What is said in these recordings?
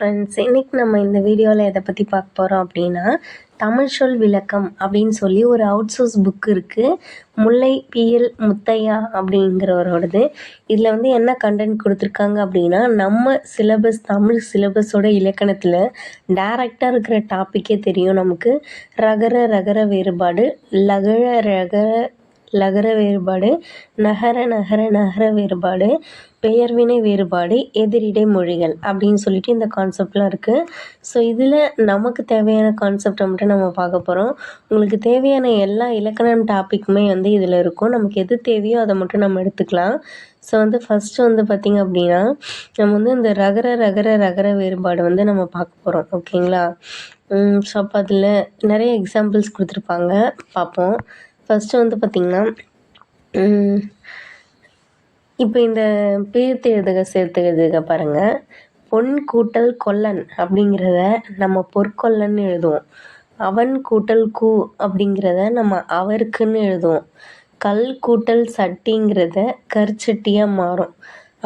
Friends இன்றைக்கி நம்ம இந்த வீடியோவில் எதை பற்றி பார்க்க போகிறோம் அப்படின்னா தமிழ் சொல் விளக்கம் அப்படின்னு சொல்லி ஒரு அவுட் சோர்ஸ் புக் இருக்குது முல்லை பிஎல் முத்தையா அப்படிங்கிறவரோடது. இதில் வந்து என்ன கண்டென்ட் கொடுத்துருக்காங்க அப்படின்னா நம்ம சிலபஸ் தமிழ் சிலபஸோட இலக்கணத்தில் டேரெக்டாக இருக்கிற டாப்பிக்கே தெரியும் நமக்கு. ரகர ரகர வேறுபாடு லகழ ரகர லகர வேறுபாடு நகர நகர நகர வேறுபாடு பெயர்வினை வேறுபாடு எதிரிடை மொழிகள் அப்படின்னு சொல்லிட்டு இந்த கான்செப்ட்லாம் இருக்குது ஸோ இதில் நமக்கு தேவையான கான்செப்டை மட்டும் நம்ம பார்க்க போகிறோம் உங்களுக்கு தேவையான எல்லா இலக்கணம் டாப்பிக்குமே வந்து இதில் இருக்கும். நமக்கு எது தேவையோ அதை மட்டும் நம்ம எடுத்துக்கலாம். ஸோ வந்து ஃபஸ்ட்டு வந்து பார்த்திங்க அப்படின்னா நம்ம வந்து இந்த ரகர ரகர ரகர வேறுபாடு வந்து நம்ம பார்க்க போகிறோம் ஓகேங்களா ஸோ அப்போ அதில் நிறைய எக்ஸாம்பிள்ஸ் கொடுத்துருப்பாங்க. பார்ப்போம். ஃபஸ்ட்டு வந்து பார்த்திங்கன்னா இப்போ இந்த பேர்த்து எழுதுக சேர்த்து எழுதுக பாருங்கள் பொன் கூட்டல் கொல்லன் அப்படிங்கிறத நம்ம பொற்கொல்லன்னு எழுதுவோம். அவன் கூட்டல் கூ அப்படிங்கிறத நம்ம அவருக்குன்னு எழுதுவோம். கல் கூட்டல் சட்டிங்கிறத கற்சட்டியாக மாறும்.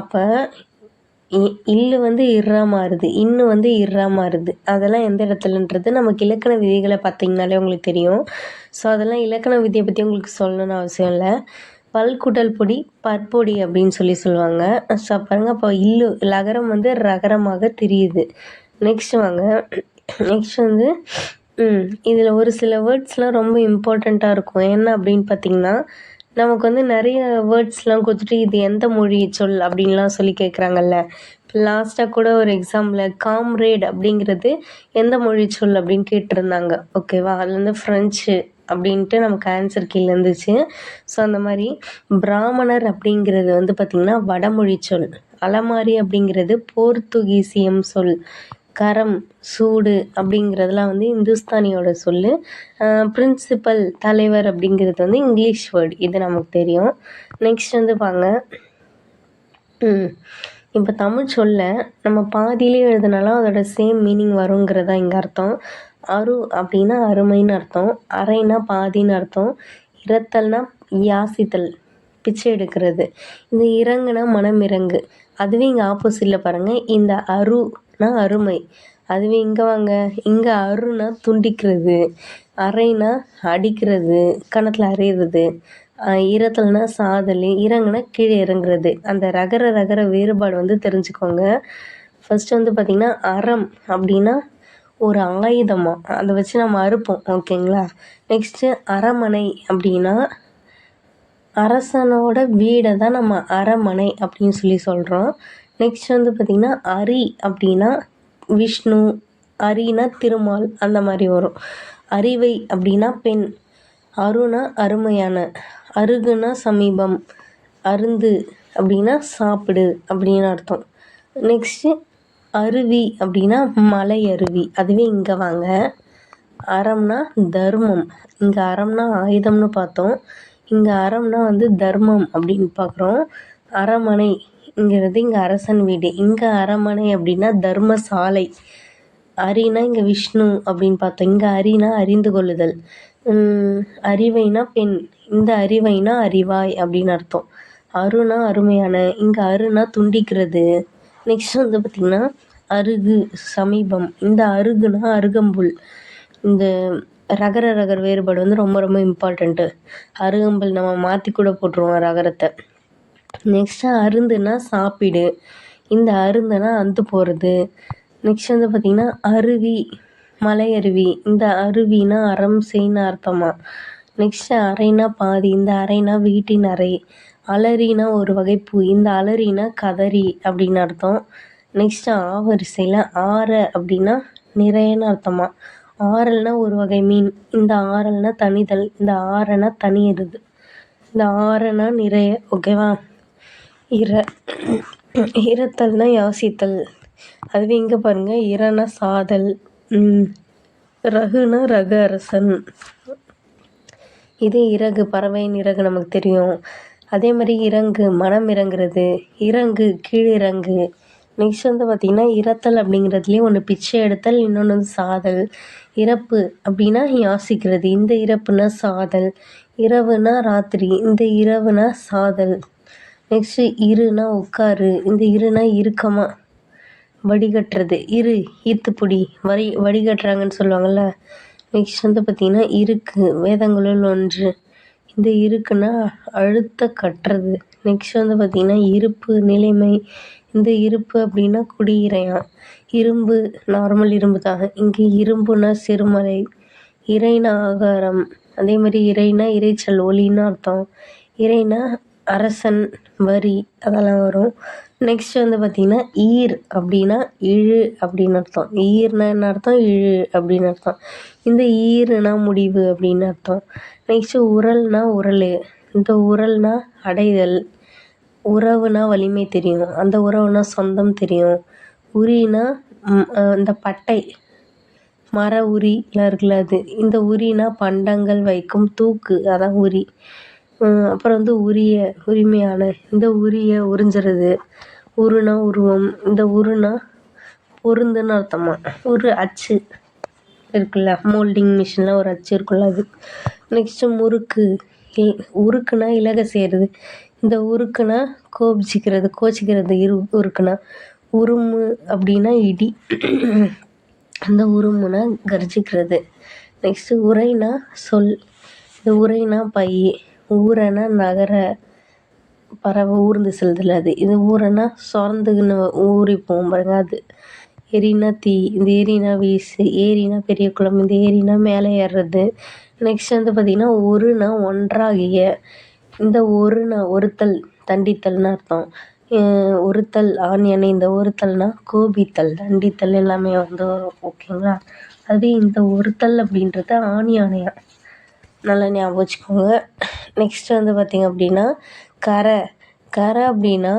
அப்போ இல்லு வந்து இர்ரா மாறுது இன்னு வந்து இர்ரா மாறுது. அதெல்லாம் எந்த இடத்துலன்றது நமக்கு இலக்கண விதிகளை பார்த்தீங்கனாலே உங்களுக்கு தெரியும். ஸோ அதெல்லாம் இலக்கண விதியை பற்றி உங்களுக்கு சொல்லணும்னு அவசியம் இல்லை. பல்குடல் பொடி பற்பொடி அப்படின்னு சொல்லி சொல்லுவாங்க. ஸோ பாருங்கள் அப்போ இல்லு லகரம் வந்து ரகரமாக தெரியுது. நெக்ஸ்ட் வாங்க. நெக்ஸ்ட் வந்து இதில் ஒரு சில வேர்ட்ஸ்லாம் ரொம்ப இம்பார்ட்டண்ட்டாக இருக்கும். என்ன அப்படின்னு பார்த்தீங்கன்னா நமக்கு வந்து நிறைய வேர்ட்ஸ்லாம் கொடுத்துட்டு இது எந்த மொழி? சொல் அப்படின்லாம் சொல்லி கேட்குறாங்கல்ல இப்போ லாஸ்ட்டாக கூட ஒரு எக்ஸாம்பிள் காம்ரேட் அப்படிங்கிறது எந்த மொழி சொல் அப்படின்னு கேட்டிருந்தாங்க. ஓகேவா அதுலேருந்து வந்து ஃப்ரெஞ்சு அப்படின்ட்டு நமக்கு ஆன்சர் கீழே இருந்துச்சு. ஸோ அந்த மாதிரி பிராமணர் அப்படிங்கிறது வந்து பார்த்திங்கன்னா வடமொழி சொல். அலமாரி அப்படிங்கிறது போர்த்துகீசியம் சொல். கரம் சூடு அப்படிங்கிறதுலாம் வந்து இந்துஸ்தானியோட சொல் பிரின்சிபல் தலைவர் அப்படிங்கிறது வந்து இங்கிலீஷ் வேர்டு இது நமக்கு தெரியும். நெக்ஸ்ட் வந்து பாங்க. இப்போ தமிழ் சொல்ல நம்ம பாதியிலே எழுதுனாலும் அதோட சேம் மீனிங் வருங்கிறதா இங்கே அர்த்தம். அரு அப்படின்னா அருமைன்னு அர்த்தம். அரைனா பாதின்னு அர்த்தம். இரத்தல்னா யாசித்தல் பிச்சை எடுக்கிறது. இந்த இறங்குனா மனம் இறங்கு அதுவே இங்கே ஆப்போசிட்டில் பாருங்கள் இந்த அரு அருனா அருமை. அதுவே இங்கே வாங்க. இங்கே அருனா துண்டிக்கிறது அரைனா அடிக்கிறது கணத்தில் அரைகிறது இரத்தல்னா சாதல் இறங்குனா கீழே இறங்குறது. அந்த ரகர ரகர வேறுபாடு வந்து தெரிஞ்சுக்கோங்க. ஃபஸ்ட்டு வந்து பார்த்திங்கன்னா அறம் அப்படின்னா ஒரு ஆயுதமாக அதை வச்சு நம்ம அறுப்போம் ஓகேங்களா? நெக்ஸ்ட்டு அரமனை அப்படின்னா அரசனோட வீடை தான் நம்ம அரமனை அப்படின்னு சொல்லி சொல்கிறோம் நெக்ஸ்ட் வந்து பார்த்திங்கன்னா அரி அப்படின்னா விஷ்ணு அரினா திருமால் அந்த மாதிரி வரும். அறிவை அப்படின்னா பெண் அருணா அருமையான அருகுனா சமீபம் அருந்து அப்படின்னா சாப்பிடு அப்படின்னு அர்த்தம். நெக்ஸ்ட்டு அருவி அப்படின்னா மலை அருவி அதுவே இங்கே வாங்க. அறம்னா தர்மம் இங்கே அறம்னா ஆயுதம்னு பார்த்தோம். இங்கே அறம்னா வந்து தர்மம் அப்படின்னு பார்க்குறோம். அரமனை இங்கிறது இங்கே அரசன் வீடு. இங்கே அரமனை அப்படின்னா தர்மசாலை. அரினா இங்கே விஷ்ணு அப்படின்னு பார்த்தோம். இங்கே அரினா அறிந்து கொள்ளுதல். அறிவைனா பெண். இந்த அறிவைனா அறிவாய் அப்படின்னு அர்த்தம். அருணா அருமையான. இங்கே அருணா துண்டிக்கிறது. நெக்ஸ்ட் வந்து பார்த்திங்கன்னா அருகு சமீபம். இந்த அருகுனா அருகம்புல். இந்த ரகர ரகர் வேறுபாடு வந்து ரொம்ப ரொம்ப இம்பார்ட்டண்ட்டு அருகம்புல் நம்ம மாற்றி கூட போட்டுருவோம் ரகரத்தை. நெக்ஸ்ட்டு அருந்துனா சாப்பிடு. இந்த அருந்துனா அந்து போகிறது நெக்ஸ்ட் வந்து பார்த்திங்கன்னா அருவி மலை அருவி இந்த அருவினா அறம் செய்ன்னு அர்த்தமா? நெக்ஸ்ட்டு அறைனா பாதி இந்த அறைனா வீட்டின் அறை. அலறினா ஒரு வகை பூ இந்த அலறினா கதறி அப்படின்னு அர்த்தம். நெக்ஸ்ட்டு ஆவரிசையில் ஆற அப்படின்னா நிறையன்னு அர்த்தமா? ஆறல்னா ஒரு வகை மீன் இந்த ஆறல்னா தனிதல் இந்த ஆறனா தனியிறது இந்த ஆறனா நிறைய ஓகேவா இர இரத்தல்னா யாசித்தல். அதுவே இங்கே பாருங்கள் இரனா சாதல் ரகுனா ரகு அரசன் இது இறகு பறவையின் இறகு நமக்கு தெரியும். அதே மாதிரி இறங்கு மனம் இறங்குறது இறங்கு கீழிறங்கு. நெக்ஸ்ட் வந்து பார்த்திங்கன்னா இறத்தல் அப்படிங்கிறதுலேயே ஒன்று பிச்சை எடுத்தல் இன்னொன்று வந்து சாதல். இறப்பு அப்படின்னா யாசிக்கிறது. இந்த இறப்புனா சாதல் இரவுனா ராத்திரி. இந்த இரவுனா சாதல். நெக்ஸ்ட்டு இருனா உட்காரு. இந்த இருனா இறுக்கமாக வடிகட்டுறது. இரு ஈர்த்துப்புடி வரி வடிகட்டுறாங்கன்னு சொல்லுவாங்கள்ல நெக்ஸ்ட் வந்து பார்த்திங்கன்னா இருக்கு. வேதங்களுள் ஒன்று. இந்த இருக்குன்னா அழுத்த கட்டுறது. நெக்ஸ்ட் வந்து பார்த்திங்கன்னா இருப்பு நிலைமை. இந்த இருப்பு அப்படின்னா குடியிறையான் இரும்பு நார்மல் இரும்பு தான் இங்கே இரும்புனா சிறுமலை இறைனா ஆகாரம். அதே மாதிரி இறைனா இறைச்சல் ஒலின்னு அர்த்தம். இறைனா அரசன் வரி அதெல்லாம் வரும். நெக்ஸ்ட் வந்து பார்த்திங்கன்னா ஈர் அப்படின்னா இழு அப்படின்னு அர்த்தம். ஈர்னா என்ன அர்த்தம்? இழு அப்படின்னு அர்த்தம். இந்த ஈர்னா முடிவு அப்படின்னு அர்த்தம். நெக்ஸ்ட்டு உரல்னா உரல். இந்த உரல்னா அடைதல். உறவுனா வலிமை தெரியும். அந்த உறவுனா சொந்தம் தெரியும். உரினா இந்த பட்டை. மர உரிலாம் இருக்குல்ல அது. இந்த உரினா பண்டங்கள் வைக்கும் தூக்கு. அதான் உரி. அப்புறம் வந்து உரிய உரிமையான இந்த உரிய உறிஞ்சுறது. உருனா உருவம். இந்த உருனா பொருந்துன்னு அர்த்தமா? ஒரு அச்சு இருக்குல்ல மோல்டிங் மிஷினில் ஒரு அச்சு இருக்குல்ல அது. நெக்ஸ்ட்டு முறுக்கு. உருக்குனா இலக செய்கிறது இந்த உருக்குனா கோபிச்சிக்கிறது கோச்சிக்கிறது இரு உருக்குனா உருமு அப்படின்னா இடி. அந்த உருமுனா கர்ஜிக்கிறது. நெக்ஸ்ட்டு உரைனா சொல். இந்த உரைனா பை. ஊரனா நகர பறவை ஊர்ந்து செல்லுதுல்ல அது. இது ஊரனா சொர்ந்துக்குன்னு ஊறி போகும் பாருங்க அது. எரினா தீ இந்த ஏரினா வீசு ஏரினா பெரிய குளம் இந்த ஏரினா மேலே ஏறுறது நெக்ஸ்ட் வந்து பார்த்திங்கன்னா ஒருனா ஒன்றாகிய இந்த ஒருனா ஒருத்தல் தண்டித்தல்னு அர்த்தம். ஒருத்தல் ஆண் இந்த ஒருத்தல்னா கோபித்தல் தண்டித்தல் எல்லாமே வந்து வரும் ஓகேங்களா? அதுவே இந்த ஒருத்தல் அப்படின்றது ஆணி யானையா? நல்லா ஞாபகம் வச்சுக்கோங்க. நெக்ஸ்ட் வந்து பார்த்திங்க அப்படின்னா கரை. கரை அப்படின்னா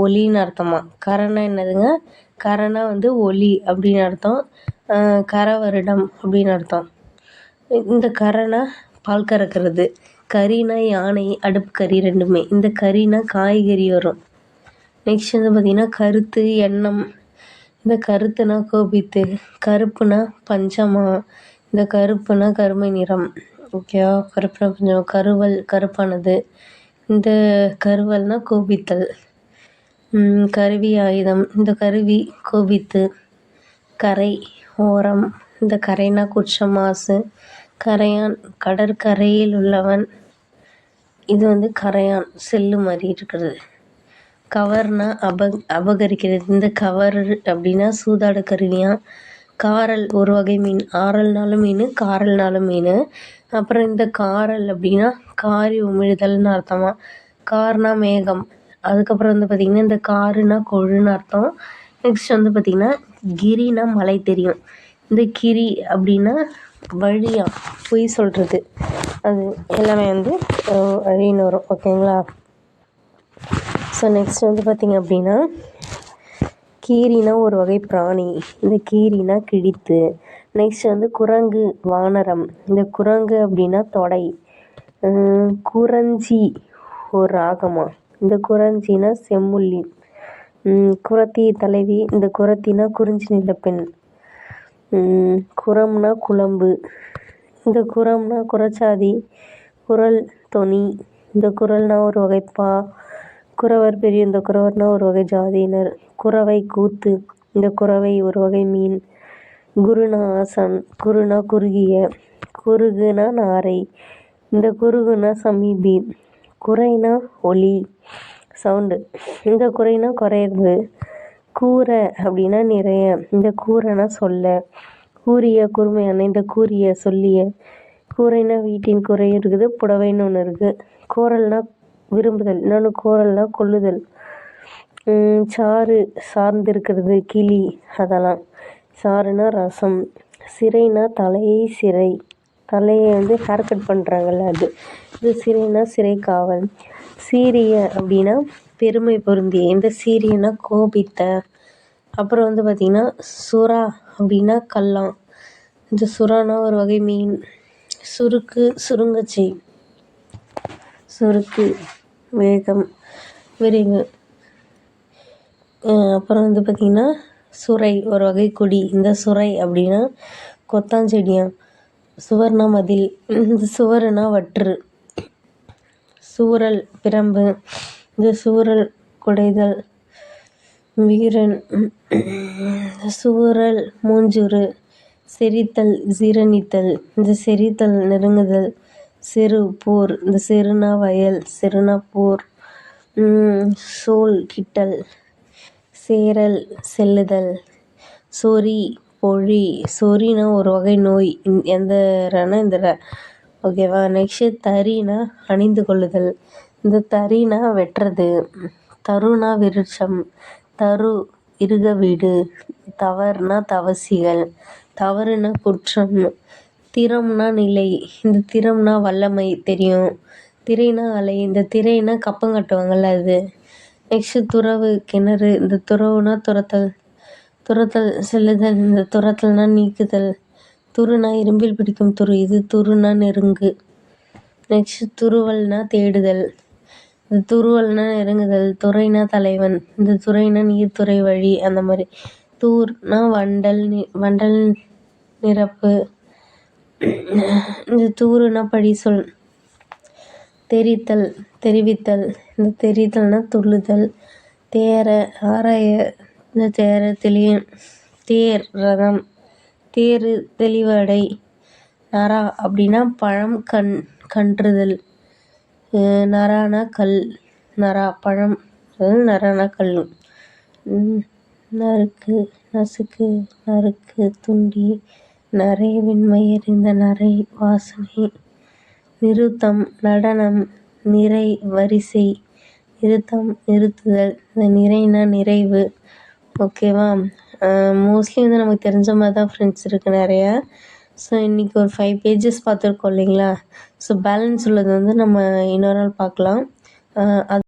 ஒலின்னு அர்த்தமாக கரைனா என்னதுங்க? கரைனா வந்து ஒலி அப்படின்னு அர்த்தம். கரை வருடம் அப்படின்னு அர்த்தம். இந்த கரைனா பால் கறக்கிறது. கறினா யானை அடுப்பு கறி ரெண்டுமே. இந்த கறினா காய்கறி வரும். நெக்ஸ்ட் வந்து பார்த்திங்கன்னா கருத்து எண்ணம். இந்த கருத்துனா கோபித்து கருப்புனா பஞ்சமா இந்த கருப்புனா கருமை நிறம். ஓகேவா? கருப்புனா கொஞ்சம் கருவல் கருப்பானது. இந்த கருவல்னால் கோபித்தல். கருவி ஆயுதம். இந்த கருவி கோபித்து. கரை ஓரம். இந்த கரைனா குற்றம் மாசு. கரையான் கடற்கரையில் உள்ளவன். இது வந்து கரையான் செல்லு மாதிரி இருக்கிறது. கவர்னா அப அபகரிக்கிறது. இந்த கவர் அப்படின்னா சூதாட கருவியாக காரல் ஒரு வகை மீன். ஆரல்னாலும் மீன் காரல்னாலும் மீன். அப்புறம் இந்த காரல் அப்படின்னா காரி உமிழ்தல்னு அர்த்தமா? கார்னா மேகம். அதுக்கப்புறம் வந்து பார்த்திங்கன்னா இந்த காருனா கொழுன்னு அர்த்தம். நெக்ஸ்ட் வந்து பார்த்திங்கன்னா கிரினா மலை தெரியும். இந்த கிரி அப்படின்னா வழியாக பொய் சொல்கிறது அது எல்லாமே வந்து வழின்னு வரும். ஓகேங்களா ஸோ நெக்ஸ்ட் வந்து பார்த்திங்க அப்படின்னா கீரினா ஒரு வகை பிராணி. இந்த கீரினா கிழித்து நெக்ஸ்ட் வந்து குரங்கு வானரம். இந்த குரங்கு அப்படின்னா தொடை. குறஞ்சி ஒரு ராகமா? இந்த குரஞ்சினா செம்முள்ளி குரத்தி தலைவி இந்த குரத்தினா குறிஞ்சி நில பெண். குரம்னா குழம்பு. இந்த குரம்னா குரச்சாதி குரல் தொனி. இந்த குரல்னா ஒரு வகைப்பா குறவர் பெரிய இந்த குறவர்னால் ஒரு வகை ஜாதியினர். குறவை கூத்து இந்த குறவை ஒரு வகை மீன். குருனா ஆசன் குருனா குறுகிய குறுகுனா நாரை இந்த குறுகுனா சமீபி குறைனா ஒலி சவுண்டு. இந்த குறைனா குறையிறது கூரை அப்படின்னா நிறைய. இந்த கூரைனா சொல்ல கூறிய குறுமையான இந்த கூறிய சொல்லிய. கூரைனா வீட்டின் குறை இருக்குது புடவைன்னு ஒன்று இருக்குது கூரல்னா விரும்புதல் இன்னொன்று கோரல்னா கொள்ளுதல். சாறு சார்ந்திருக்கிறது கிளி அதெல்லாம். சாறுனா ரசம் சிறைனா தலையை சிறை தலையை வந்து ஹேர் கட் பண்ணுறாங்கல்ல அது. இது சிறைனா சிறை காவல். சீரிய அப்படின்னா பெருமை பொருந்திய இந்த சீரியனா கோபித்த. அப்புறம் வந்து பார்த்திங்கன்னா சுறா அப்படின்னா கல்லாம் இந்த சுறானா ஒரு வகை மீன். சுருக்கு சுருங்கச்சி சுருக்கு. வேகம் விரைவு. அப்புறம் வந்து பார்த்திங்கன்னா சுரை ஒரு வகை கொடி. இந்த சுரை அப்படின்னா கொத்தாஞ்செடியாம் சுவர்னா மதில். இந்த சுவருனா வற்று. சூரல் பிரம்பு. இந்த சூரல் குடைதல். வீரன். சுவரல் மூஞ்சுறு. செரித்தல் ஜீரணித்தல். இந்த செரித்தல் நெருங்குதல். சிறு போர் இந்த சிறுனா வயல் சிறுனா போர் சோல் கிட்டல் சேரல் செல்லுதல் சொறி பொழி சொறினா ஒரு வகை நோய். எந்த ரனா இந்த ர ஓகேவா நெக்ஸ்ட்டு தறினா அணிந்து கொள்ளுதல். இந்த தறினா வெட்டுறது. தருனா விருட்சம். தரு இருக வீடு. தவறுனா தவசிகள். தவறுனா குற்றம். திறம்னா நிலை. இந்த திறம்னா வல்லமை தெரியும். திரைனா அலை இந்த திரைனா கப்பம் கட்டுவாங்கள்ல அது. நெக்ஸ்ட்டு துறவு கிணறு இந்த துறவுனா துரத்தல். துரத்தல் செல்லுதல் இந்த துரத்தல்னா நீக்குதல். துருனா இரும்பில் பிடிக்கும் துரு இது துருனா நெருங்கு. நெக்ஸ்ட் துருவல்னா தேடுதல். இந்த துருவல்னா நெருங்குதல் துறைனா தலைவன். இந்த துறைனா நீர்த்துறை வழி அந்த மாதிரி. தூர்னா வண்டல் நி வண்டல் நிரப்பு. இந்த தூறுனா பழி சொல் தெரித்தல் தெரிவித்தல். இந்த தெரித்தல்னா துள்ளுதல். தேர ஆராய. இந்த தேர தெளிய தேர் ரதம் தேரு தெளிவடை. நரா அப்படின்னா பழம் கண் கன்றுதல். நரானா கல் நரா பழம். நரானா கல் நறுக்கு நசுக்கு நறுக்கு துண்டி. நரை எறிந்த நிறை வாசனை. நிறுத்தம் நடனம் நிறை வரிசை. நிறுத்தம் நிறுத்துதல். இந்த நிறைனா நிறைவு. ஓகேவா? மோஸ்ட்லி வந்து நமக்கு தெரிஞ்ச மாதிரி தான் ஃப்ரெண்ட்ஸ் இருக்குது நிறையா. ஸோ இன்றைக்கி ஒரு ஃபைவ் பேஜஸ் பார்த்துருக்கோம் இல்லைங்களா? ஸோ பேலன்ஸ் உள்ளது வந்து நம்ம இன்னொரு நாள் பார்க்கலாம். அது